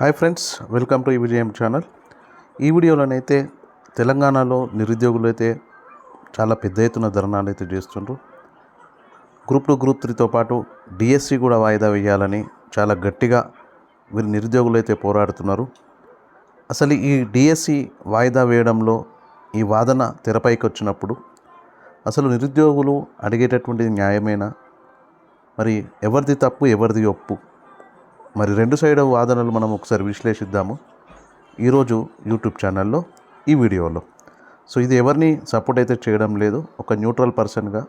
Hi friends welcome to ఈ విజయం channel. ఈ వీడియోలోనైతే తెలంగాణలో నిరుద్యోగులు అయితే చాలా పెద్ద ఎత్తున ధర్నాలు అయితే చేస్తుండ్రు. గ్రూప్ టూ గ్రూప్ త్రీతో పాటు డిఎస్సి కూడా వాయిదా వేయాలని చాలా గట్టిగా వీరు నిరుద్యోగులు అయితే పోరాడుతున్నారు. అసలు ఈ డిఎస్సి వాయిదా వేయడంలో ఈ వాదన తెరపైకి వచ్చినప్పుడు అసలు నిరుద్యోగులు అడిగేటటువంటిది న్యాయమేనా? మరి ఎవరిది తప్పు ఎవరిది ఒప్పు? మరి రెండు సైడ్ వాదనలు మనం ఒకసారి విశ్లేషిద్దాము. ఈరోజు యూట్యూబ్ ఛానల్లో ఈ వీడియోలో. సో ఇది ఎవరిని సపోర్ట్ అయితే చేయడం లేదు. ఒక న్యూట్రల్ పర్సన్గా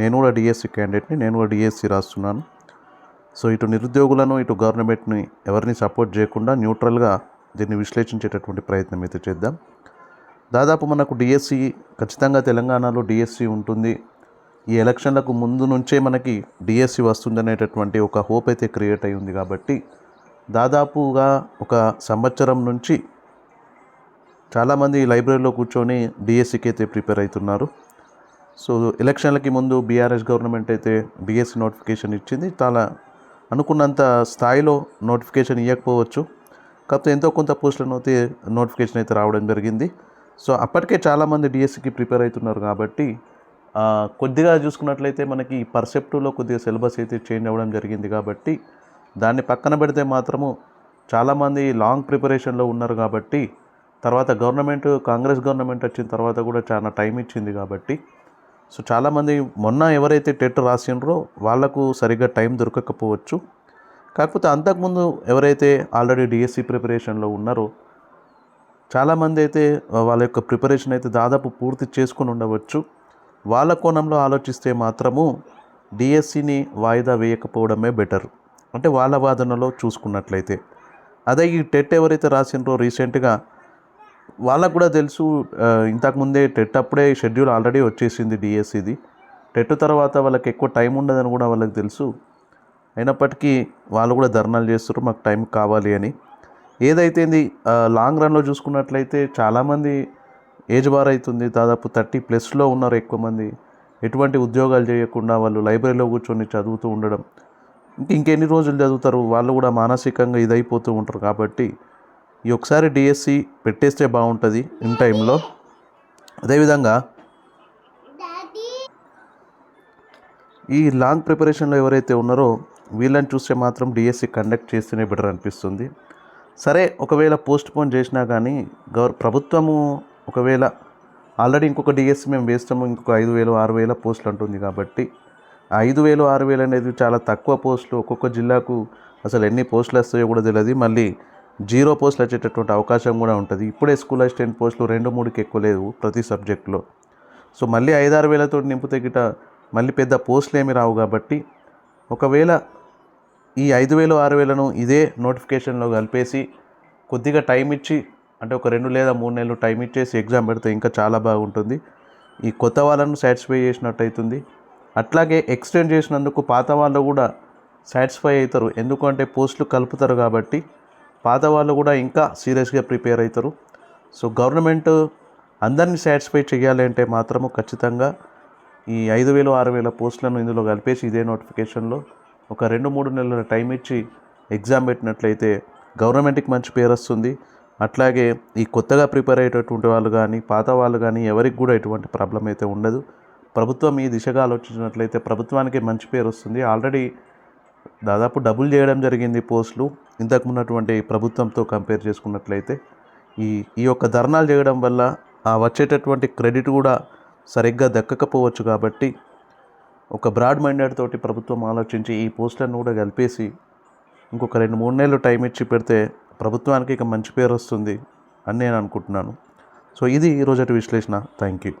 నేను కూడా డిఎస్సి క్యాండిడేట్ని నేను కూడా డిఎస్సి రాస్తున్నాను. సో ఇటు నిరుద్యోగులను ఇటు గవర్నమెంట్ని ఎవరిని సపోర్ట్ చేయకుండా న్యూట్రల్గా దీన్ని విశ్లేషించేటటువంటి ప్రయత్నం అయితే చేద్దాం. దాదాపు మనకు డిఎస్సి ఖచ్చితంగా తెలంగాణలో డిఎస్సి ఉంటుంది. ఈ ఎలక్షన్లకు ముందు నుంచే మనకి డిఎస్సి వస్తుందనేటటువంటి ఒక హోప్ అయితే క్రియేట్ అయి ఉంది కాబట్టి దాదాపుగా ఒక సంవత్సరం నుంచి చాలామంది లైబ్రరీలో కూర్చొని డిఎస్సికి అయితే ప్రిపేర్ అవుతున్నారు. సో ఎలక్షన్లకి ముందు బీఆర్ఎస్ గవర్నమెంట్ అయితే డిఎస్సి నోటిఫికేషన్ ఇచ్చింది. చాలా అనుకున్నంత స్థాయిలో నోటిఫికేషన్ ఇవ్వకపోవచ్చు కాకపోతే ఎంతో కొంత పోస్టులను అయితే నోటిఫికేషన్ అయితే రావడం జరిగింది. సో అప్పటికే చాలామంది డిఎస్సికి ప్రిపేర్ అవుతున్నారు కాబట్టి కొద్దిగా చూసుకున్నట్లయితే మనకి పర్సెప్టివ్లో కొద్దిగా సిలబస్ అయితే చేంజ్ అవ్వడం జరిగింది కాబట్టి దాన్ని పక్కన పెడితే మాత్రము చాలామంది లాంగ్ ప్రిపరేషన్లో ఉన్నారు కాబట్టి తర్వాత గవర్నమెంట్ కాంగ్రెస్ గవర్నమెంట్ వచ్చిన తర్వాత కూడా చాలా టైం ఇచ్చింది కాబట్టి సో చాలామంది మొన్న ఎవరైతే టెట్ రాసిండ్రో వాళ్ళకు సరిగ్గా టైం దొరకకపోవచ్చు. కాకపోతే అంతకుముందు ఎవరైతే ఆల్రెడీ డిఎస్సి ప్రిపరేషన్లో ఉన్నారో చాలామంది అయితే వాళ్ళ యొక్క ప్రిపరేషన్ అయితే దాదాపు పూర్తి చేసుకుని ఉండవచ్చు. వాళ్ళ కోణంలో ఆలోచిస్తే మాత్రము డిఎస్సిని వాయిదా వేయకపోవడమే బెటర్. అంటే వాళ్ళ వాదనలో చూసుకున్నట్లయితే. అదే ఈ టెట్ ఎవరైతే రాసిండ్రో రీసెంట్గా వాళ్ళకు కూడా తెలుసు ఇంతకుముందే టెట్ అప్పుడే షెడ్యూల్ ఆల్రెడీ వచ్చేసింది డిఎస్సిది. టెట్ తర్వాత వాళ్ళకి ఎక్కువ టైం ఉండదని కూడా వాళ్ళకి తెలుసు. అయినప్పటికీ వాళ్ళు కూడా ధర్నాలు చేస్తారు మాకు టైం కావాలి అని. ఏదైతే లాంగ్ రన్లో చూసుకున్నట్లయితే చాలామంది ఏజ్ బార్ అవుతుంది దాదాపు థర్టీ ప్లస్లో ఉన్నారు ఎక్కువ మంది. ఎటువంటి ఉద్యోగాలు చేయకుండా వాళ్ళు లైబ్రరీలో కూర్చొని చదువుతూ ఉండడం. ఇంకా ఇంకెన్ని రోజులు చదువుతారు? వాళ్ళు కూడా మానసికంగా ఇదైపోతూ ఉంటారు కాబట్టి ఈ ఒకసారి డిఎస్సి పెట్టేస్తే బాగుంటుంది ఇన్ టైంలో. అదేవిధంగా ఈ లాంగ్ ప్రిపరేషన్లో ఎవరైతే ఉన్నారో వీళ్ళని చూస్తే మాత్రం డిఎస్సి కండక్ట్ చేస్తేనే బెటర్ అనిపిస్తుంది. సరే ఒకవేళ పోస్ట్ పోన్ చేసినా కానీ గవర్ ప్రభుత్వము ఒకవేళ ఆల్రెడీ ఇంకొక డిఎస్సి మేము వేస్తాము ఇంకొక ఐదు వేలు ఆరు వేల పోస్టులు అంటుంది కాబట్టి ఐదు వేలు ఆరు వేలు అనేది చాలా తక్కువ పోస్టులు. ఒక్కొక్క జిల్లాకు అసలు ఎన్ని పోస్టులు వస్తాయో కూడా తెలియదు. మళ్ళీ జీరో పోస్టులు వచ్చేటటువంటి అవకాశం కూడా ఉంటుంది. ఇప్పుడే స్కూల్ అసిస్టెంట్ పోస్టులు రెండు మూడుకి ఎక్కువ లేవు ప్రతి సబ్జెక్టులో. సో మళ్ళీ ఐదారు వేలతో నింపితే గిట మళ్ళీ పెద్ద పోస్టులు ఏమి రావు కాబట్టి ఒకవేళ ఈ ఐదు వేలు ఆరు వేలను ఇదే నోటిఫికేషన్లో కలిపేసి కొద్దిగా టైం ఇచ్చి అంటే ఒక రెండు లేదా మూడు నెలలు టైం ఇచ్చేసి ఎగ్జామ్ పెడితే ఇంకా చాలా బాగుంటుంది. ఈ కొత్త వాళ్ళను సాటిస్ఫై చేసినట్టు అవుతుంది అట్లాగే ఎక్స్టెండ్ చేసినందుకు పాత వాళ్ళు కూడా సాటిస్ఫై అవుతారు. ఎందుకంటే పోస్టులు కలుపుతారు కాబట్టి పాత వాళ్ళు కూడా ఇంకా సీరియస్గా ప్రిపేర్ అవుతారు. సో గవర్నమెంట్ అందరినీ సాటిస్ఫై చేయాలి అంటే మాత్రము ఖచ్చితంగా ఈ ఐదు వేలు ఆరు వేల పోస్టులను ఇందులో కలిపేసి ఇదే నోటిఫికేషన్లో ఒక రెండు మూడు నెలల టైం ఇచ్చి ఎగ్జామ్ పెట్టినట్లయితే గవర్నమెంట్కి మంచి పేరు వస్తుంది. అట్లాగే ఈ కొత్తగా ప్రిపేర్ అయ్యేటటువంటి వాళ్ళు కానీ పాత వాళ్ళు కానీ ఎవరికి కూడా ఎటువంటి ప్రాబ్లం అయితే ఉండదు. ప్రభుత్వం ఈ దిశగా ఆలోచించినట్లయితే ప్రభుత్వానికి మంచి పేరు వస్తుంది. ఆల్రెడీ దాదాపు డబుల్ చేయడం జరిగింది పోస్టులు. ఇంతకు ఉన్నటువంటి ప్రభుత్వంతో కంపేర్ చేసుకున్నట్లయితే ఈ ఈ యొక్క ధర్నాలు చేయడం వల్ల ఆ వచ్చేటటువంటి క్రెడిట్ కూడా సరిగ్గా దక్కకపోవచ్చు కాబట్టి ఒక బ్రాడ్ మైండెడ్ తోటి ప్రభుత్వం ఆలోచించి ఈ పోస్టులను కూడా కలిపేసి ఇంకొక రెండు మూడు నెలలు టైం ఇచ్చి పెడితే ప్రభుత్వానికి ఇక మంచి పేరు వస్తుంది అని నేను అనుకుంటున్నాను. సో ఇది ఈరోజటి విశ్లేషణ. Thank you